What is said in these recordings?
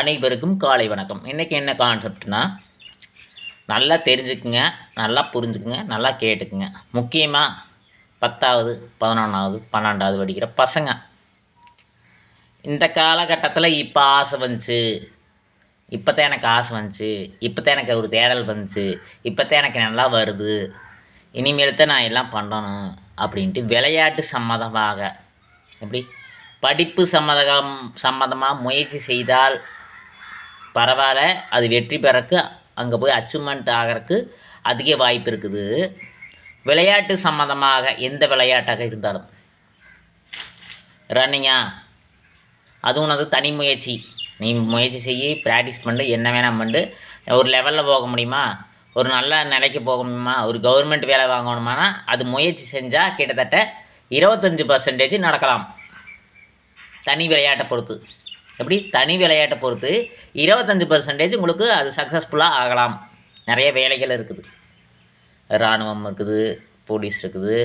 அனைவருக்கும் காலை வணக்கம். இன்றைக்கி என்ன கான்செப்ட்னா நல்லா தெரிஞ்சுக்குங்க நல்லா புரிஞ்சுக்குங்க நல்லா கேட்டுக்குங்க. முக்கியமாக பத்தாவது பதினொன்றாவது பன்னெண்டாவது படிக்கிற பசங்க. இந்த காலகட்டத்தில் இப்போ ஆசை வந்துச்சு. இப்போ தான் எனக்கு ஆசை வந்துச்சு. இப்போ தான் எனக்கு ஒரு தேடல் வந்துச்சு. இப்போ தான் எனக்கு நல்லா வருது. இனிமேல் தான் நான் எல்லாம் பண்ணணும் அப்படின்ட்டு விளையாட்டு சம்மதமாக எப்படி? படிப்பு சம்மதம் சம்மந்தமாக முயற்சி செய்தால் பரவாயில்ல அது வெற்றி பெறக்கு அங்கே போய் அச்சீவ்மெண்ட் ஆகிறதுக்கு அதிக வாய்ப்பு இருக்குது. விளையாட்டு சம்மந்தமாக எந்த விளையாட்டாக இருந்தாலும். ரன்னிங்கா அதுவும் அது தனி முயற்சி. நீ முயற்சி செய்ய ப்ராக்டிஸ் பண்ணு என்ன வேணாம் பண்ணு. ஒரு லெவலில் போக முடியுமா? ஒரு நல்ல நிலைக்கு போக முடியுமா? ஒரு கவர்மெண்ட் வேலை வாங்கணுமானா அது முயற்சி செஞ்சால் கிட்டத்தட்ட இருபத்தஞ்சி பர்சன்டேஜ் நடக்கலாம். தனி விளையாட்டை பொறுத்து. எப்படி? தனி விளையாட்டை பொறுத்து இருபத்தஞ்சி பர்சன்டேஜ் உங்களுக்கு அது சக்ஸஸ்ஃபுல்லாக ஆகலாம். நிறைய வேலைகள் இருக்குது. இராணுவம் இருக்குது போலீஸ் இருக்குது.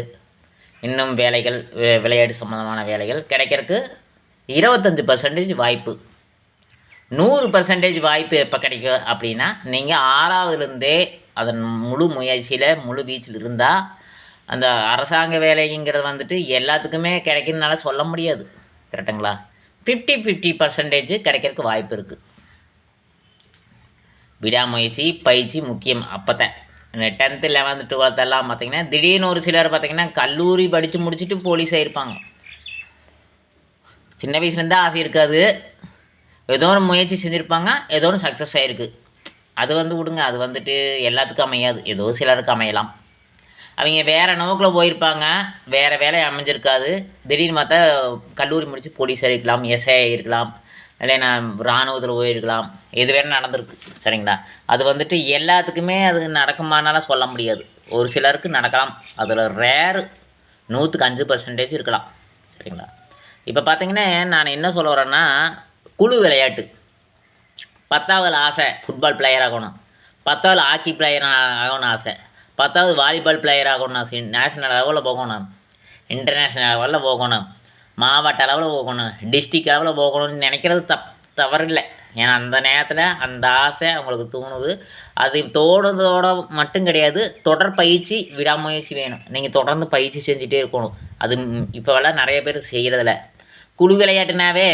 இன்னும் வேலைகள் விளையாட்டு சம்மந்தமான வேலைகள் கிடைக்கிறதுக்கு இருபத்தஞ்சி பர்சன்டேஜ் வாய்ப்பு. நூறு பர்சன்டேஜ் வாய்ப்பு எப்போ கிடைக்கும் அப்படின்னா நீங்கள் ஆறாவதுலேருந்தே அதன் முழு முயற்சியில் முழு வீச்சில் இருந்தால் அந்த அரசாங்க வேலைங்கிறது வந்துட்டு எல்லாத்துக்குமே கிடைக்குதுனால சொல்ல முடியாது. கரெக்டுங்களா ஃபிஃப்டி ஃபிஃப்டி பர்சன்டேஜ் கிடைக்கிறதுக்கு வாய்ப்பு இருக்குது விடாமுயற்சி பயிற்சி முக்கியம் அப்போ தான் இந்த டென்த்து லெவன்த்து டுவெல்த்தெல்லாம் பார்த்திங்கன்னா திடீர்னு ஒரு சிலர் பார்த்திங்கன்னா கல்லூரி படித்து முடிச்சுட்டு போலீஸ் ஆகிருப்பாங்க சின்ன வயசுலேருந்தே ஆசை இருக்காது. ஏதோ ஒரு முயற்சி செஞ்சுருப்பாங்க ஏதோ ஒன்று சக்ஸஸ் ஆகிருக்கு அது வந்து விடுங்க அது வந்துட்டு எல்லாத்துக்கும் அமையாது. ஏதோ சிலருக்கு அமையலாம். அவங்க வேறு நோக்கில் போயிருப்பாங்க. வேறு வேலை அமைஞ்சிருக்காது. திடீர்னு பார்த்தா கல்லூரி முடித்து போலீஸ் இருக்கலாம் எஸ்ஐ இருக்கலாம் இல்லைன்னா இராணுவத்தில் போயிருக்கலாம். எது வேணும் நடந்திருக்கு. சரிங்களா? அது வந்துட்டு எல்லாத்துக்குமே அது நடக்குமானாலும் சொல்ல முடியாது. ஒரு சிலருக்கு நடக்கலாம். அதில் ரேரு நூற்றுக்கு அஞ்சு பர்சன்டேஜ் இருக்கலாம். சரிங்களா? இப்போ பார்த்தீங்கன்னா நான் என்ன சொல்ல வரேன்னா குழு விளையாட்டு. பத்தாவது ஆசை ஃபுட்பால் பிளேயர் ஆகணும். பத்தாவது ஹாக்கி பிளேயர் ஆகணும்னு ஆசை. பத்தாவது வாலிபால் பிளேயர் ஆகணும் நேஷனல் நேஷ்னல் லெவலில் போகணும். இன்டர்நேஷ்னல் லெவலில் போகணும். மாவட்ட அளவில் போகணும். டிஸ்ட்ரிக்ட் அளவில் போகணும்னு நினைக்கிறது தப் தவறில்லை. ஏன்னா அந்த நேரத்தில் அந்த ஆசை அவங்களுக்கு தோணுது. அது தோணுதோட மட்டும் கிடையாது தொடர் பயிற்சி விடாமுயற்சி வேணும். நீங்கள் தொடர்ந்து பயிற்சி செஞ்சுட்டே இருக்கணும். அது இப்போவெல்லாம் நிறைய பேர் செய்கிறதில்ல குழு விளையாட்டுனாவே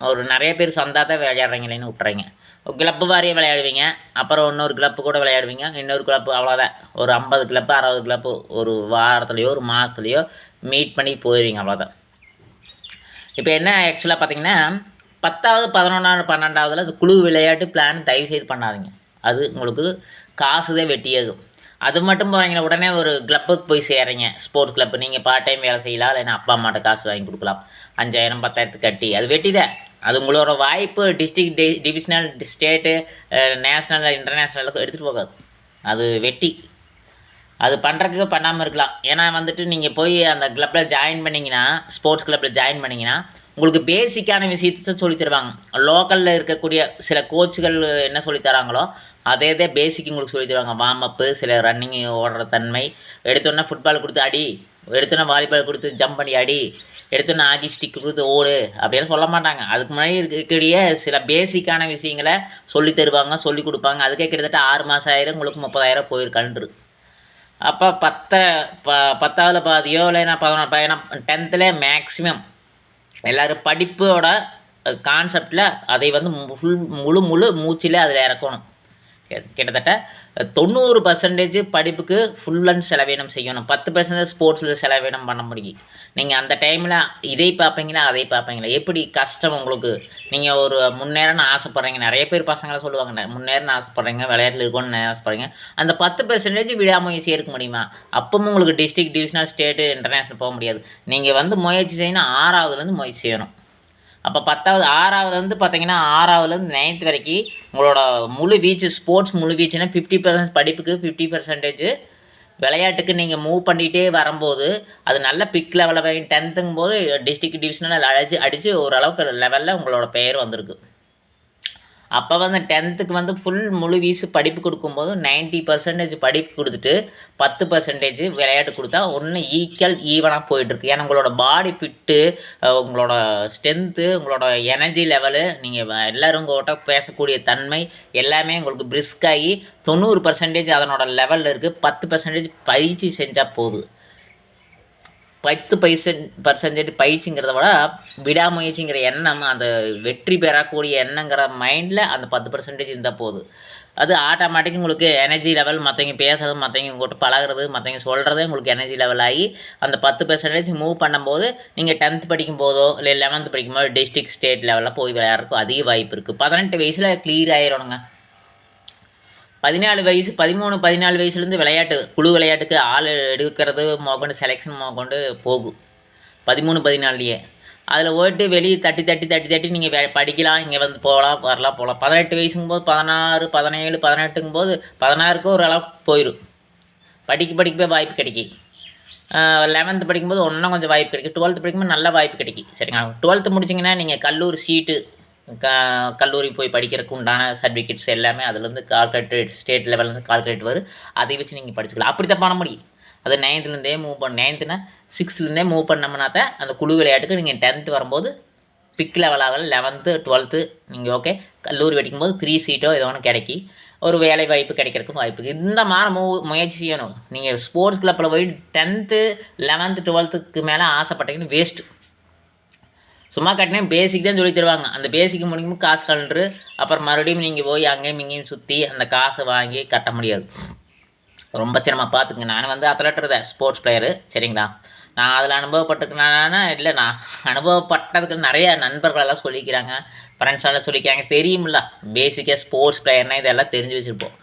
ஒரு நிறைய பேர் சொந்தா தான் விளையாடுறீங்களேன்னு விட்றீங்க கிளப்பு வாரியாக விளையாடுவீங்க அப்புறம் இன்னொரு கிளப்பு கூட விளையாடுவீங்க இன்னொரு கிளப்பு அவ்வளோதான் ஒரு ஐம்பது கிளப்பு அறுபது கிளப்பு ஒரு வாரத்துலேயோ ஒரு மாதத்துலையோ மீட் பண்ணி போயிடுவீங்க அவ்வளோதான் இப்போ என்ன ஆக்சுவலாக பார்த்தீங்கன்னா பத்தாவது பதினொன்றாவது பன்னெண்டாவதுல அந்த குழு விளையாட்டு பிளான் தயவு செய்து பண்ணாதீங்க. அது உங்களுக்கு காசு தான் வெட்டியாகும். அது மட்டும் போகிறீங்களா உடனே ஒரு கிளப்புக்கு போய் சேரீங்க. ஸ்போர்ட்ஸ் கிளப் நீங்கள் பார்ட் டைம் வேலை செய்யலாம். இல்லைன்னா அப்பா அம்மாட்ட காசு வாங்கி கொடுக்கலாம். அஞ்சாயிரம் பத்தாயிரத்துக்கு கட்டி. அது வெட்டி தான் அது உங்களோட வாய்ப்பு டிஸ்ட்ரிக்ட் டி டிவிஷனல் ஸ்டேட்டு நேஷ்னல் இன்டர்நேஷ்னலுக்கு எடுத்துகிட்டு போகாது. அது வெட்டி. அது பண்ணுறதுக்கு பண்ணாமல் இருக்கலாம். ஏன்னா வந்துட்டு நீங்கள் போய் அந்த கிளப்பில் ஜாயின் பண்ணிங்கன்னா ஸ்போர்ட்ஸ் கிளப்பில் ஜாயின் பண்ணிங்கன்னா உங்களுக்கு பேசிக்கான விஷயத்தை சொல்லித் தருவாங்க. லோக்கலில் இருக்கக்கூடிய சில கோச்சுகள் என்ன சொல்லித் தராங்களோ அதே இதே பேசிக் உங்களுக்கு சொல்லித் தருவாங்க. வார்ம் அப்பு சில ரன்னிங் ஓடுற தன்மை எடுத்தோன்னே ஃபுட்பால் கொடுத்து அடி எடுத்தோன்னே வாலிபால் கொடுத்து ஜம்ப் பண்ணி அடி எடுத்தோன்னே ஆகி ஸ்டிக் கொடுத்து ஓடு அப்படின்னு சொல்ல மாட்டாங்க. அதுக்கு முன்னாடி இருக்கக்கூடிய சில பேசிக்கான விஷயங்களை சொல்லித் தருவாங்க சொல்லிக் கொடுப்பாங்க. அதுக்கே கிட்டத்தட்ட ஆறு மாதம் ஆயிரம் உங்களுக்கு முப்பதாயிரம் போயிருக்கான்று அப்போ பத்த ப பத்தாவது பாதியோ இல்லைன்னா பதினொன்று ஏன்னா டென்த்தில் மேக்ஸிமம் எல்லோரும் படிப்போட கான்செப்டில் அதை வந்து ஃபுல் முழு முழு மூச்சில் அதில் இறக்கணும். கிட்டத்தட்ட தொண்ணூறு பர்சன்டேஜ் படிப்புக்கு ஃபுல் அண்ட் செலவீனம் செய்யணும். பத்து பர்சன்டேஜ் ஸ்போர்ட்ஸில் செலவீனம் பண்ண முடியும். நீங்கள் அந்த டைமில் இதை பார்ப்பீங்களா அதை பார்ப்பீங்களா? எப்படி கஷ்டம் உங்களுக்கு? நீங்கள் ஒரு முன்னேறன்னு ஆசைப்பட்றீங்க. நிறைய பேர் பசங்களை சொல்லுவாங்க முன்னேறன்னு ஆசைப்பட்றீங்க விளையாட்டில் இருக்கணும்னு ஆசைப்பட்றீங்க. அந்த பத்து பர்சன்டேஜ் விடாமுயற்சி இருக்க முடியுமா? அப்பவும் உங்களுக்கு டிஸ்ட்ரிக்ட் டிவிஷனல் ஸ்டேட்டு இன்டர்நேஷ்னல் போக முடியாது. நீங்கள் வந்து முயற்சி செய்யணும் ஆறாவதுலேருந்து முயற்சி செய்யணும். அப்போ பத்தாவது ஆறாவதுலேருந்து பார்த்தீங்கன்னா ஆறாவதுலேருந்து நைன்த் வரைக்கும் உங்களோட முழு வீச்சு ஸ்போர்ட்ஸ் முழு வீச்சுன்னா ஃபிஃப்டி பர்சன்ட் படிப்புக்கு ஃபிஃப்டி பர்சன்டேஜ் விளையாட்டுக்கு நீங்கள் மூவ் பண்ணிகிட்டே வரும்போது அது நல்ல பிக் லெவலில் போய் டென்த்துங்கும் போது டிஸ்ட்ரிக்ட் டிவிஷனில் அடிச்சு அடித்து ஓரளவுக்கு லெவலில் உங்களோட பெயர் வந்திருக்கு. அப்போ வந்து டென்த்துக்கு வந்து ஃபுல் முழு வீசு படிப்பு கொடுக்கும்போது நைன்ட்டி பர்சன்டேஜ் படிப்பு கொடுத்துட்டு பத்து பர்சன்டேஜ் விளையாட்டு கொடுத்தா ஒன்று ஈக்குவல் ஈவனாக போயிட்டுருக்கு. ஏன்னா உங்களோட பாடி ஃபிட்டு உங்களோட ஸ்ட்ரென்த்து உங்களோட எனர்ஜி லெவலு நீங்கள் எல்லோரும் உங்கள்கிட்ட பேசக்கூடிய தன்மை எல்லாமே உங்களுக்கு பிரிஸ்காகி தொண்ணூறு பர்சன்டேஜ் அதனோட லெவலில் இருக்குது பத்து பர்சன்டேஜ் பயிற்சி செஞ்சால் போதும். பத்து பைசன் பர்சன்டேஜ் பயிற்சிங்கிறத விட விடாமுயற்சிங்கிற எண்ணம் அந்த வெற்றி பெறக்கூடிய எண்ணங்கிற மைண்டில் அந்த பத்து பர்சன்டேஜ் இருந்தால் போதும் அது ஆட்டோமேட்டிக் உங்களுக்கு எனர்ஜி லெவல் மற்றவங்க பேசுறது மற்றவங்க உங்கள்கிட்ட பழகுறது மற்றவங்க சொல்கிறதே உங்களுக்கு எனர்ஜி லெவல் ஆகி அந்த பத்து பர்சன்டேஜ் மூவ் பண்ணும்போது நீங்கள் டென்த் படிக்கும் போதோ இல்லை லெவன்த் படிக்கும்போது டிஸ்ட்ரிக்ட் ஸ்டேட் லெவலில் போய் விளையாடுறதுக்கு அதிக வாய்ப்பு இருக்குது பதினெட்டு வயசில் கிளியர் ஆயிடணுங்க பதினாலு வயசு பதிமூணு பதினாலு வயசுலேருந்து விளையாட்டு குழு விளையாட்டுக்கு ஆள் எடுக்கிறது மோகொண்டு செலெக்ஷன் மோகொண்டு போகும். பதிமூணு பதினாலுலேயே. அதில் போயிட்டு வெளியே தட்டி தட்டி தட்டி தட்டி நீங்கள் வே படிக்கலாம் இங்கே வந்து போகலாம் வரலாம் போகலாம். பதினெட்டு வயசுங்கும் போது பதினாறு பதினேழு பதினெட்டுங்கும் போது பதினாறுக்கு ஓரளவுக்கு போயிடும். படிக்க படிக்கவே வாய்ப்பு கிடைக்கும் லெவன்த்து படிக்கும்போது ஒன்றும் கொஞ்சம் வாய்ப்பு கிடைக்கும் டுவெல்த்து படிக்கும்போது நல்ல வாய்ப்பு கிடைக்கும் சரிங்களா? டுவெல்த்து முடிச்சிங்கன்னா நீங்கள் கல்லூரி சீட்டு க கல்லூரி போய் படிக்கிறதுக்கு உண்டான சர்டிஃபிகேட்ஸ் எல்லாமே அதுலேருந்து கால்குலேட்டட் ஸ்டேட் லெவல்லேருந்து கால்குலேட் வரும் அதை வச்சு நீங்கள் படிச்சுக்கலாம். அப்படி தான் பண்ண முடியும். அது நைன்த்துலேருந்தே மூவ் பண்ண நைன்த்துனா சிக்ஸ்த்துலேருந்தே மூவ் பண்ணோம்னா தான் அந்த குழு விளையாட்டுக்கு நீங்கள் டென்த்து வரும்போது பிக் லெவலாக லெவன்த்து டுவெல்த்து நீங்கள் ஓகே கல்லூரி படிக்கும்போது ஃப்ரீ சீட்டோ ஏதோ ஒன்று கிடைக்கி ஒரு வேலை வாய்ப்பு கிடைக்கிறதுக்கும் வாய்ப்பு இந்த மாதிரி மூ முயற்சி செய்யணும். நீங்கள் ஸ்போர்ட்ஸ் கிளப்பில் போய் டென்த்து லெவன்த்து டுவெல்த்துக்கு மேலே ஆசைப்பட்டீங்கன்னு வேஸ்ட்டு சும்மா கட்டினே பேசிக் தான் சொல்லி தருவாங்க. அந்த பேசிக் முடிக்கும் காசு கலண்டு அப்புறம் மறுபடியும் நீங்கள் போய் அங்கேயும் இங்கேயும் சுற்றி அந்த காசை வாங்கி கட்ட முடியாது. ரொம்ப சிரமமாக பார்த்துங்க நான் வந்து அத்லெட்டர் ஸ்போர்ட்ஸ் பிளேயரு சரிங்களா? நான் அதில் அனுபவப்பட்டுக்கனா இல்லை நான் அனுபவப்பட்டதுக்கு நிறைய நண்பர்களெல்லாம் சொல்லிக்கிறாங்க. ஃப்ரெண்ட்ஸெல்லாம் சொல்லிக்கிறாங்க. தெரியுமில்ல. பேசிக்காக ஸ்போர்ட்ஸ் பிளேயர்னால் இதெல்லாம் தெரிஞ்சு வச்சுருப்போம்.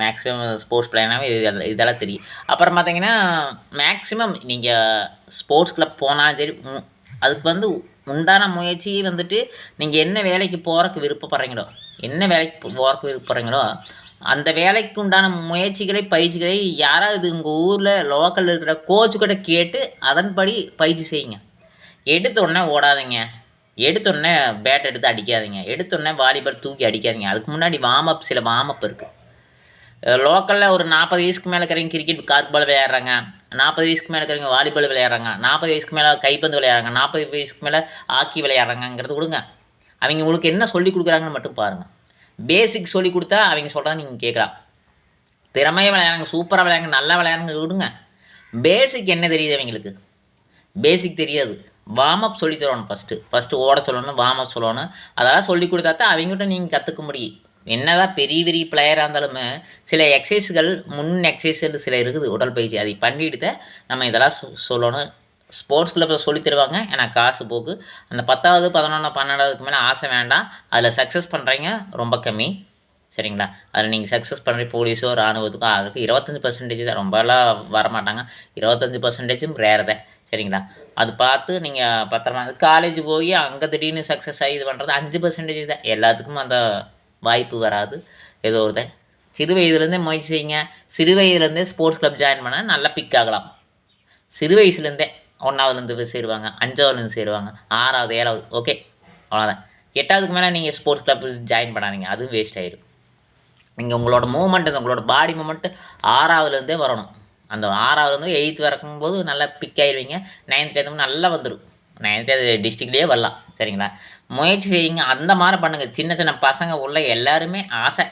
மேக்ஸிமம் ஸ்போர்ட்ஸ் பிளேயர்னாவே இது இதெல்லாம் தெரியும். அப்புறம் பார்த்தீங்கன்னா மேக்ஸிமம் நீங்கள் ஸ்போர்ட்ஸ் கிளப் போனாலும் சரி அதுக்கு வந்து உண்டான முயற்சி வந்துட்டு நீங்கள் என்ன வேலைக்கு போகிறக்கு விருப்பப்படுறீங்களோ என்ன வேலைக்கு போகிறக்கு விருப்பப்படுறீங்களோ அந்த வேலைக்கு உண்டான முயற்சிகளை பயிற்சிகளை யாராவது உங்கள் ஊரில் லோக்கலில் இருக்கிற கோச்சுக்கிட்ட கேட்டு அதன்படி பயிற்சி செய்யுங்க. எடுத்தோடனே ஓடாதீங்க. எடுத்தோடனே பேட் எடுத்து அடிக்காதீங்க. எடுத்தோடனே வாலிபால் தூக்கி அடிக்காதீங்க. அதுக்கு முன்னாடி வார்ம் அப் சில வார்ம் அப் இருக்குது லோக்கலில் ஒரு நாற்பது வயசுக்கு மேலே இருக்கிறவங்க கிரிக்கெட் கார்க்பால் விளையாடுறாங்க. நாற்பது வயசுக்கு மேலே இருக்கிறவங்க வாலிபால் விளையாடுறாங்க நாற்பது வயசுக்கு மேலே கைப்பந்து விளையாடுறாங்க நாற்பது வயசுக்கு மேலே ஹாக்கி விளையாடுறாங்கங்கிறது கொடுங்க. அவங்க உங்களுக்கு என்ன சொல்லி கொடுக்குறாங்கன்னு மட்டும் பாருங்கள் பேசிக் சொல்லி கொடுத்தா அவங்க சொல்கிறத நீங்கள் கேட்கலாம். திறமையாக விளையாடுங்க சூப்பராக விளையாடுங்க நல்லா விளையாடுங்க விடுங்க. பேசிக் என்ன தெரியுது அவங்களுக்கு? பேசிக் தெரியாது. வார்ம் அப் சொல்லி தரணும் ஃபஸ்ட்டு ஃபஸ்ட்டு ஓட சொல்லணும் வார்ம் அப் சொல்லணும். அதெல்லாம் சொல்லி கொடுத்தா தான் அவங்ககிட்ட நீங்கள் கற்றுக்க முடியும். என்னதான் பெரிய பெரிய பிளேயராக இருந்தாலுமே சில எக்ஸசைஸ்கள் முன் எக்ஸசைஸ்கள் சில இருக்குது உடற்பயிற்சி அதை பண்ணிட்டு நம்ம இதெல்லாம் சொல்லணும். ஸ்போர்ட்ஸ் கிளப்பில் சொல்லி தருவாங்க. எனக்கு காசு போக்கு. அந்த பத்தாவது பதினொன்று பன்னெண்டாவதுக்கு மேலே ஆசை வேண்டாம். அதில் சக்ஸஸ் பண்ணுறீங்க ரொம்ப கம்மி. சரிங்களா? அதில் நீங்கள் சக்ஸஸ் பண்ணுற போலீஸோ ராணுவத்துக்கோ அதுக்கு இருபத்தஞ்சி பர்சன்டேஜ் தான். ரொம்பலாம் வரமாட்டாங்க. இருபத்தஞ்சி பர்சன்டேஜும் ரேர் தான். சரிங்களா? அது பார்த்து நீங்கள் பத்திரமா காலேஜ் போய் அங்கே திடீர்னு சக்ஸஸ் ஆகி இது பண்ணுறது அஞ்சு பர்சன்டேஜ் தான். எல்லாத்துக்கும் அந்த வாய்ப்பு வராது. ஏதோ ஒரு சிறு வயதுலேருந்தே முயற்சி செய்யுங்க. சிறு வயதுலேருந்தே ஸ்போர்ட்ஸ் கிளப் ஜாயின் பண்ணால் நல்லா பிக் ஆகலாம். சிறு வயசுலேருந்தே ஒன்றாவதுலேருந்து சேருவாங்க. அஞ்சாவதுலேருந்து சேருவாங்க. ஆறாவது ஏழாவது ஓகே அவ்வளோதான் எட்டாவதுக்கு மேலே நீங்கள் ஸ்போர்ட்ஸ் கிளப் ஜாயின் பண்ணாதீங்க. அதுவும் வேஸ்ட் ஆகிடும் நீங்கள் உங்களோட மூமெண்ட் உங்களோட பாடி மூமெண்ட்டு ஆறாவதுலேருந்தே வரணும். அந்த ஆறாவதுலேருந்து எயித்து வரக்கும் போது நல்லா பிக் ஆகிடுவீங்க நைன்த்லேருந்து நல்லா வந்துடும் நைன்த்து டிஸ்ட்ரிக்ட்லேயே வரலாம் சரிங்களா? முயற்சி செய்யுங்க அந்த மாதிரி பண்ணுங்கள் சின்ன சின்ன பசங்க உள்ள எல்லாருமே ஆசை.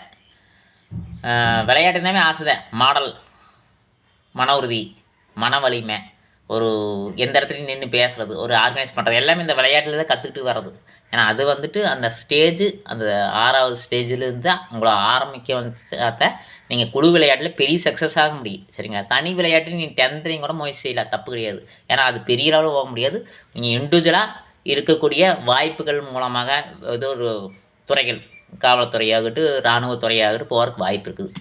விளையாட்டுனாவே ஆசை தான் மாடல் மன உறுதி மன வலிமை ஒரு எந்த இடத்துலையும் நின்று பேசுகிறது ஒரு ஆர்கனைஸ் பண்ணுறது எல்லாமே இந்த விளையாட்டில் தான் கற்றுக்கிட்டு வர்றது. ஏன்னா அது வந்துட்டு அந்த ஸ்டேஜு அந்த ஆறாவது ஸ்டேஜிலேருந்து தான் உங்களை ஆரம்பிக்க வந்து நீங்கள் குழு விளையாட்டில் பெரிய சக்ஸஸ் ஆக முடியும். சரிங்க தனி விளையாட்டில் நீங்கள் டென்த்லையும் கூட முயற்சி செய்யலாம் தப்பு கிடையாது. ஏன்னா அது பெரிய அளவில் போக முடியாது. நீங்கள் இண்டிவிஜுவலாக இருக்கக்கூடிய வாய்ப்புகள் மூலமாக ஏதோ ஒரு துறைகள் காவல்துறையாகட்டும் இராணுவத்துறையாகட்டும் போகிறதுக்கு வாய்ப்பு இருக்குது.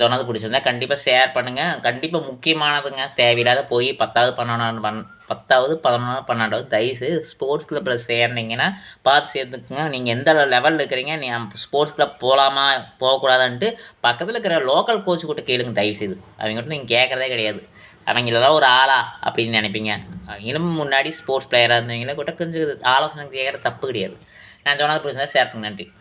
சொன்னது பிடிச்சிருந்தா கண்டிப்பாக ஷேர் பண்ணுங்கள் கண்டிப்பாக முக்கியமானதுங்க. தேவையில்லாத போய் பத்தாவது பன்னெண்டாவது பண் பத்தாவது பதினொன்றாவது பன்னெண்டாவது தயவுசெய்து ஸ்போர்ட்ஸ் கிளப்பில் சேர்ந்தீங்கன்னா பார்த்து சேர்ந்துக்குங்க நீங்கள் எந்த லெவலில் இருக்கிறீங்க நீ ஸ்போர்ட்ஸ் கிளப் போகலாமா போகக்கூடாதுன்ட்டு பக்கத்தில் இருக்கிற லோக்கல் கோச்சு கூட கேளுங்க தயவுசெய்து. அவங்ககிட்ட நீங்கள் கேட்குறதே கிடையாது. அவங்களெல்லாம் ஒரு ஆளா அப்படின்னு நினைப்பீங்க. அவங்களும் முன்னாடி ஸ்போர்ட்ஸ் பிளேயராக இருந்தவங்கள கூட கொஞ்சம் ஆலோசனை கேட்குற தப்பு கிடையாது. நான் சொன்னது பிடிச்சா ஷேர் பண்ணுங்க. நன்றி.